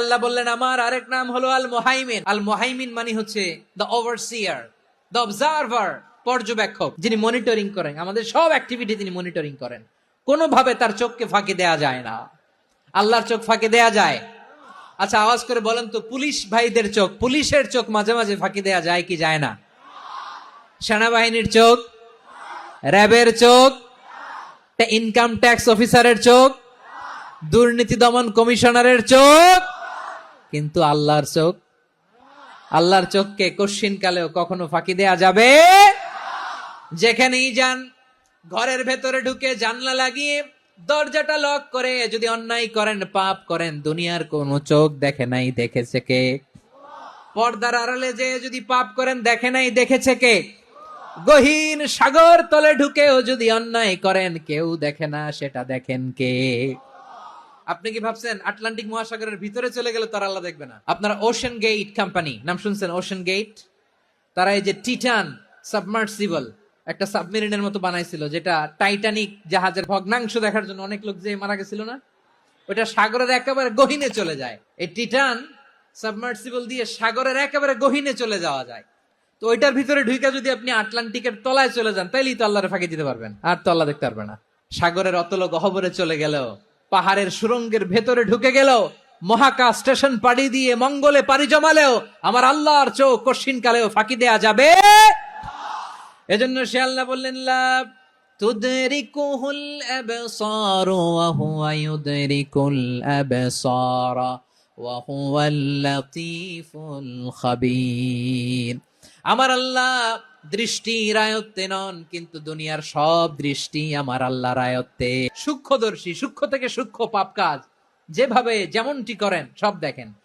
আল্লাহ বললেন, আমার আরেক নাম হলো আল মোহাইমিন আল মোহাইমিন মানে হচ্ছে দ্য ওভারসিয়ার দ্য অবজারভার পর্যবেক্ষক, যিনি মনিটরিং করেন। আমাদের সব অ্যাক্টিভিটি তিনি মনিটরিং করেন। কোনোভাবে তার চোখকে ফাঁকি দেয়া যায় না। আল্লাহর চোখ ফাঁকি দেয়া যায়? আচ্ছা আওয়াজ করে বলেন তো, পুলিশ ভাইদের চোখ, পুলিশের চোখ মাঝে মাঝে ফাঁকি দেয়া যায় কি যায় না? সেনাবাহিনীর চোখ? র্যাবের চোখ? ইনকাম ট্যাক্স অফিসারের চোখ? দুর্নীতি দমন কমিশনারের চোখ? কিন্তু আল্লাহর চোখ, আল্লাহর চোখকে কশ্চিন কালেও কখনো ফাঁকি দেয়া যাবে? যেখানেই যান, ঘরের ভেতরে ঢুকে জানলা লাগিয়ে দরজাটা লক করে যদি অন্যায় করেন, পাপ করেন, দুনিয়ার কোনো চোখ দেখে নাই, দেখেছে কে? পর্দার আড়ালে যে যদি পাপ করেন, দেখে নাই, দেখেছে কে? গহীন সাগর তলে ঢুকেও যদি অন্যায় করেন, কেউ দেখে না, সেটা দেখেন কে? আপনি কি ভাবছেন আটলান্টিক মহাসাগরের ভিতরে চলে গেলে তারা আল্লাহ দেখবে না? আপনারা ওশান গেট কোম্পানি নাম শুনছেন ওশান গেট তারা এই যে টিটান সাবমার্সিবল একটা সাবমেরিনের মতো বানাইছিল, যেটা টাইটানিক জাহাজের ভগ্নাংশ দেখার জন্য অনেক লোক যে মারা গেছিল না? ওটা সাগরের একেবারে গহীনে চলে যায়। এই টিটান সাবমার্সিবল দিয়ে সাগরের একেবারে গহিনে চলে যাওয়া যায়। তো ওইটার ভিতরে ঢুকে যদি আপনি আটলান্টিকের তলায় চলে যান, তাইলেই তো আল্লাহরে ফাঁকি দিতে পারবেন। আর তো আল্লাহ দেখতে পারবে না। সাগরের অতল গহবরে চলে গেলেও পাহাড়ের সুরঙ্গের ভেতরে ঢুকে গেল। মহাকাশ স্টেশন পাড়ি দিয়ে মঙ্গলে পাড়ি জমালেও আমার আল্লাহর চোখ কশিন কালেও ফাঁকি দেয়া যাবে। এজন্য সে আল্লাহ বললেন, লা তুদরিকুহুল আবসার ওয়া ইউদরিকুল আবসার ওয়া হুয়াল লাতীফুল খাবীর। আমার আল্লাহ দৃষ্টি রায়ত্তে নন, কিন্তু দুনিয়ার সব দৃষ্টি আমার আল্লাহ রায়ত্তে। সূক্ষ্মদর্শী, সূক্ষ্ম থেকে সূক্ষ্ম পাপ কাজ। যেভাবে যেমনটি করেন, সব দেখেন।